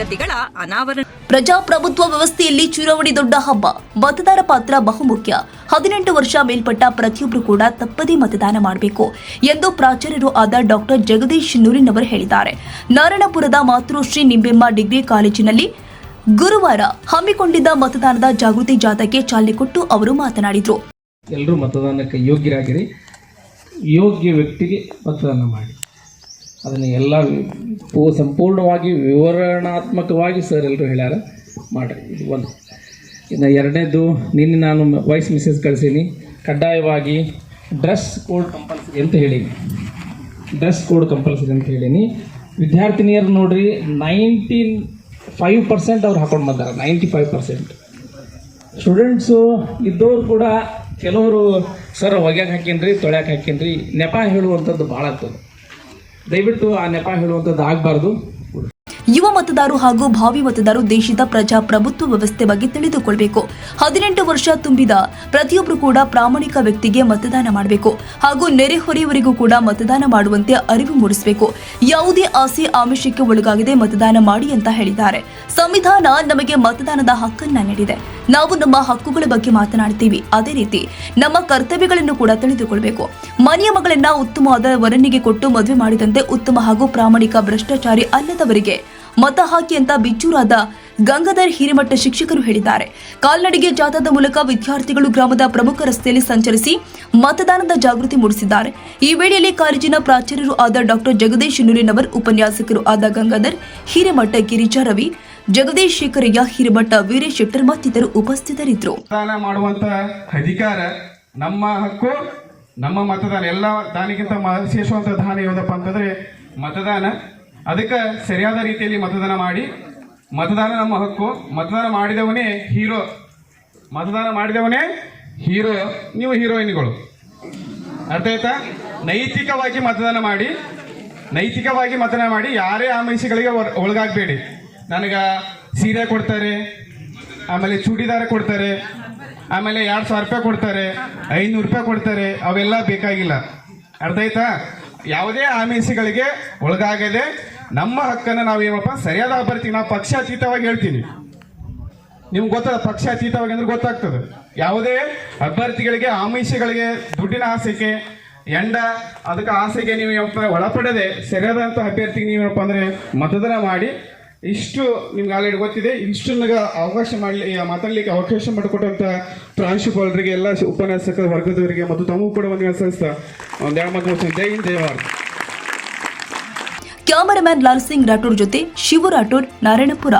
ಅನಾವರಣ. ಪ್ರಜಾಪ್ರಭುತ್ವ ವ್ಯವಸ್ಥೆಯಲ್ಲಿ ಚುನಾವಣೆ ದೊಡ್ಡ ಹಬ್ಬ. ಮತದಾರ ಪಾತ್ರ ಬಹುಮುಖ್ಯ. ಹದಿನೆಂಟು ವರ್ಷ ಮೇಲ್ಪಟ್ಟ ಪ್ರತಿಯೊಬ್ಬರು ಕೂಡ ತಪ್ಪದೇ ಮತದಾನ ಮಾಡಬೇಕು ಎಂದು ಪ್ರಾಚಾರ್ಯರು ಆದ ಡಾಕ್ಟರ್ ಜಗದೀಶ್ ನೂರಿನವರು ಹೇಳಿದ್ದಾರೆ. ನಾರಾಯಣಪುರದ ಮಾತೃಶ್ರೀ ನಿಂಬೆಮ್ಮ ಡಿಗ್ರಿ ಕಾಲೇಜಿನಲ್ಲಿ ಗುರುವಾರ ಹಮ್ಮಿಕೊಂಡಿದ್ದ ಮತದಾನದ ಜಾಗೃತಿ ಜಾಥಾಕ್ಕೆ ಚಾಲನೆ ಕೊಟ್ಟು ಅವರು ಮಾತನಾಡಿದರು. ಎಲ್ಲರೂ ಮತದಾನಕ್ಕೆ ಯೋಗ್ಯರಾಗಿರಿ. ಯೋಗ್ಯ ವ್ಯಕ್ತಿಗೆ ಮತದಾನ ಮಾಡಿ. ಅದನ್ನು ಎಲ್ಲ ಪೂ- ಸಂಪೂರ್ಣವಾಗಿ ವಿವರಣಾತ್ಮಕವಾಗಿ ಸರ್ ಎಲ್ಲರೂ ಹೇಳ್ಯಾರ. ಮಾಡಿರಿ, ಇದು ಒಂದು. ಇನ್ನು ಎರಡನೇದು ನಿನ್ನೆ ನಾನು ವಾಯ್ಸ್ ಮೆಸೇಜ್ ಕಳಿಸೀನಿ. ಕಡ್ಡಾಯವಾಗಿ ಡ್ರೆಸ್ ಕೋಡ್ ಕಂಪಲ್ಸರಿ ಅಂತ ಹೇಳೀನಿ. ಡ್ರೆಸ್ ಕೋಡ್ ಕಂಪಲ್ಸರಿ ಅಂತ ಹೇಳೀನಿ. ವಿದ್ಯಾರ್ಥಿನಿಯರು ನೋಡ್ರಿ ನೈಂಟೀನ್ ಫೈವ್ ಪರ್ಸೆಂಟ್ ಅವ್ರು ಹಾಕೊಂಡು ಬಂದಾರ. ನೈಂಟಿ ಫೈವ್ ಪರ್ಸೆಂಟ್ ಸ್ಟೂಡೆಂಟ್ಸು ಇದ್ದವ್ರು ಕೂಡ ಕೆಲವರು, ಸರ್ ಒಗ್ಯಾಕೆ ಹಾಕೀನ್ರಿ ತೊಳ್ಯಾಕೆ ರೀ ನೆಪ ಹೇಳುವಂಥದ್ದು ಭಾಳ ಆಗ್ತದೆ. ದಯವಿಟ್ಟು ಆ ನೆಪ ಹೇಳುವಂಥದ್ದು ಆಗಬಾರ್ದು. ಯುವ ಮತದಾರರು ಹಾಗೂ ಭಾವಿ ಮತದಾರರು ದೇಶದ ಪ್ರಜಾಪ್ರಭುತ್ವ ವ್ಯವಸ್ಥೆ ಬಗ್ಗೆ ತಿಳಿದುಕೊಳ್ಳಬೇಕು ಹದಿನೆಂಟು ವರ್ಷ ತುಂಬಿದ ಪ್ರತಿಯೊಬ್ಬರು ಕೂಡ ಪ್ರಾಮಾಣಿಕ ವ್ಯಕ್ತಿಗೆ ಮತದಾನ ಮಾಡಬೇಕು ಹಾಗೂ ನೆರೆಹೊರೆಯವರಿಗೂ ಕೂಡ ಮತದಾನ ಮಾಡುವಂತೆ ಅರಿವು ಮೂಡಿಸಬೇಕು. ಯಾವುದೇ ಆಸೆ ಆಮಿಷಕ್ಕೆ ಒಳಗಾಗದೆ ಮತದಾನ ಮಾಡಿ ಅಂತ ಹೇಳಿದ್ದಾರೆ. ಸಂವಿಧಾನ ನಮಗೆ ಮತದಾನದ ಹಕ್ಕನ್ನ ನೀಡಿದೆ. ನಾವು ನಮ್ಮ ಹಕ್ಕುಗಳ ಬಗ್ಗೆ ಮಾತನಾಡ್ತೀವಿ. ಅದೇ ರೀತಿ ನಮ್ಮ ಕರ್ತವ್ಯಗಳನ್ನು ಕೂಡ ತಿಳಿದುಕೊಳ್ಳಬೇಕು ಮನೆಯ ಮಗಳನ್ನ ಉತ್ತಮವಾದ ವರನಿಗೆ ಕೊಟ್ಟು ಮದುವೆ ಮಾಡಿದಂತೆ ಉತ್ತಮ ಹಾಗೂ ಪ್ರಾಮಾಣಿಕ ಭ್ರಷ್ಟಾಚಾರಿ ಅಲ್ಲದವರಿಗೆ ಮತ ಹಾಕಿ ಅಂತ ಬಿಚ್ಚೂರಾದ ಗಂಗಾಧರ್ ಹಿರೇಮಠ ಶಿಕ್ಷಕರು ಹೇಳಿದ್ದಾರೆ. ಕಾಲ್ನಡಿಗೆ ಜಾಥಾದ ಮೂಲಕ ವಿದ್ಯಾರ್ಥಿಗಳು ಗ್ರಾಮದ ಪ್ರಮುಖ ರಸ್ತೆಯಲ್ಲಿ ಸಂಚರಿಸಿ ಮತದಾನದ ಜಾಗೃತಿ ಮೂಡಿಸಿದ್ದಾರೆ. ಈ ವೇಳೆಯಲ್ಲಿ ಕಾಲೇಜಿನ ಪ್ರಾಚಾರ್ಯರು ಆದ ಡಾಕ್ಟರ್ ಜಗದೀಶ್ ನೂರಿನವರ್, ಉಪನ್ಯಾಸಕರು ಆದ ಗಂಗಾಧರ್, ಹಿರೇಮಠ ಗಿರಿಜಾ ರವಿ, ಜಗದೀಶ್ ಶೇಖರಯ್ಯ, ಹಿರೇಮಠ ವೀರೇಶ್ ಶೆಟ್ಟರ್ ಮತ್ತಿತರರು ಉಪಸ್ಥಿತರಿದ್ದರು ಅಧಿಕಾರ ನಮ್ಮ ಹಕ್ಕು, ನಮ್ಮ ಮತದಾನ ಎಲ್ಲ ದಾನಿಗಿಂತ ಮತದಾನ ಅದಕ್ಕೆ ಸರಿಯಾದ ರೀತಿಯಲ್ಲಿ ಮತದಾನ ಮಾಡಿ. ಮತದಾನ ನಮ್ಮ ಹಕ್ಕು. ಮತದಾನ ಮಾಡಿದವನೇ ಹೀರೋ. ಮತದಾನ ಮಾಡಿದವನೇ ಹೀರೋ. ನೀವು ಹೀರೋಯಿನ್ಗಳು. ಅರ್ಥ ಆಯ್ತಾ? ನೈತಿಕವಾಗಿ ಮತದಾನ ಮಾಡಿ. ನೈತಿಕವಾಗಿ ಮತದಾನ ಮಾಡಿ. ಯಾರೇ ಆ ಒಳ- ಒಳಗಾಗಬೇಡಿ. ನನಗೆ ಸೀರೆ ಕೊಡ್ತಾರೆ. ಆಮೇಲೆ ಚೂಡಿದಾರ ಕೊಡ್ತಾರೆ. ಆಮೇಲೆ ಎರಡು ಸಾವಿರ ರೂಪಾಯಿ ಕೊಡ್ತಾರೆ. ಐನೂರು ರೂಪಾಯಿ ಕೊಡ್ತಾರೆ. ಅವೆಲ್ಲ ಬೇಕಾಗಿಲ್ಲ. ಅರ್ಥ ಆಯ್ತಾ? ಯಾವುದೇ ಆಮಿಷಗಳಿಗೆ ಒಳಗಾಗದೆ ನಮ್ಮ ಹಕ್ಕನ್ನು ನಾವು ಏನಪ್ಪ ಸರಿಯಾದ ಅಭ್ಯರ್ಥಿ ನಾವು ಪಕ್ಷಾತೀತವಾಗಿ ಹೇಳ್ತೀನಿ. ನಿಮ್ಗೆ ಗೊತ್ತದ ಪಕ್ಷಾತೀತವಾಗಿ ಅಂದ್ರೆ ಗೊತ್ತಾಗ್ತದೆ. ಯಾವುದೇ ಅಭ್ಯರ್ಥಿಗಳಿಗೆ, ಆಮಿಷಗಳಿಗೆ, ದುಡ್ಡಿನ ಆಸೆಗೆ, ಎಂಡ, ಅದಕ್ಕೆ ಆಸೆಗೆ ನೀವು ಏನಪ್ಪ ಒಳಪಡದೆ ಸರಿಯಾದಂಥ ಅಭ್ಯರ್ಥಿಗೆ ನೀವು ಏನಪ್ಪ ಅಂದ್ರೆ ಮತದಾನ ಮಾಡಿ, ಇಷ್ಟು ನಿಮ್ಗೆ ಆಲ್ರೆಡಿ ಗೊತ್ತಿದೆ. ಇಷ್ಟು ನನಗೆ ಅವಕಾಶ ಮಾಡಲಿ ಮಾತಾಡಲಿಕ್ಕೆ ಅವಕಾಶ ಮಾಡಿಕೊಟ್ಟಂತ ಪ್ರಾಂಶುಪಾಲರಿಗೆ, ಎಲ್ಲ ಉಪನ್ಯಾಸಕ ವರ್ಗದವರಿಗೆ ಮತ್ತು ತಮಗೂ ಕೂಡ ಒಂದು ಸಲ್ಲಿಸ್ತಾ ಒಂದು ಮಾತು ಮುಗಿಸ್ತೀನಿ. ಜೈ ಹಿಂದ್, ಜೈ ಭಾರತ್. ಕ್ಯಾಮರಾಮ್ಯಾನ್ ಲಾಲ್ ಸಿಂಗ್ ರಾಠೋಡ್ ಜೊತೆ ಶಿವು ರಾಠೋಡ್ ನಾರಾಯಣಪುರ.